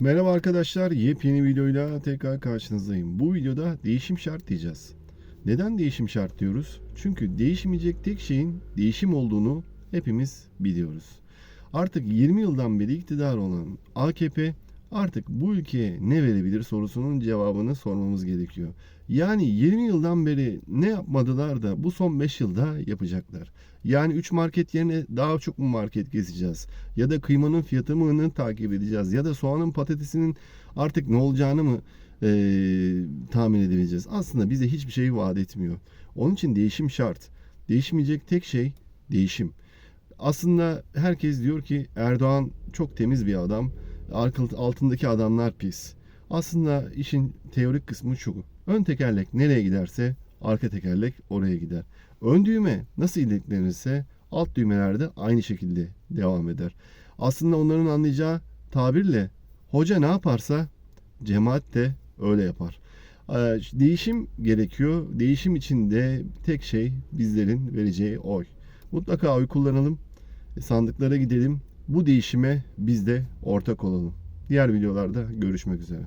Merhaba arkadaşlar, yepyeni videoyla tekrar karşınızdayım. Bu videoda değişim şart diyeceğiz. Neden değişim şart diyoruz? Çünkü değişmeyecek tek şeyin değişim olduğunu hepimiz biliyoruz. Artık 20 yıldan beri iktidar olan AKP artık bu ülkeye ne verebilir sorusunun cevabını sormamız gerekiyor. Yani 20 yıldan beri ne yapmadılar da bu son 5 yılda yapacaklar. Yani 3 market yerine daha çok mu market gezeceğiz? Ya da kıymanın fiyatı mı takip edeceğiz? Ya da soğanın patatesinin artık ne olacağını mı eee, tahmin edebileceğiz? Aslında bize hiçbir şey vaat etmiyor. Onun için değişim şart. Değişmeyecek tek şey değişim. Aslında herkes diyor ki Erdoğan çok temiz bir adam. Altındaki adamlar pis. Aslında işin teorik kısmı şu. Ön tekerlek nereye giderse arka tekerlek oraya gider. Ön düğme nasıl iliklenirse alt düğmeler de aynı şekilde devam eder. Aslında onların anlayacağı tabirle hoca ne yaparsa cemaat de öyle yapar. Ee, Değişim gerekiyor. Değişim için de tek şey bizlerin vereceği oy. Mutlaka oy kullanalım. Sandıklara gidelim. Bu değişime biz de ortak olalım. Diğer videolarda görüşmek üzere.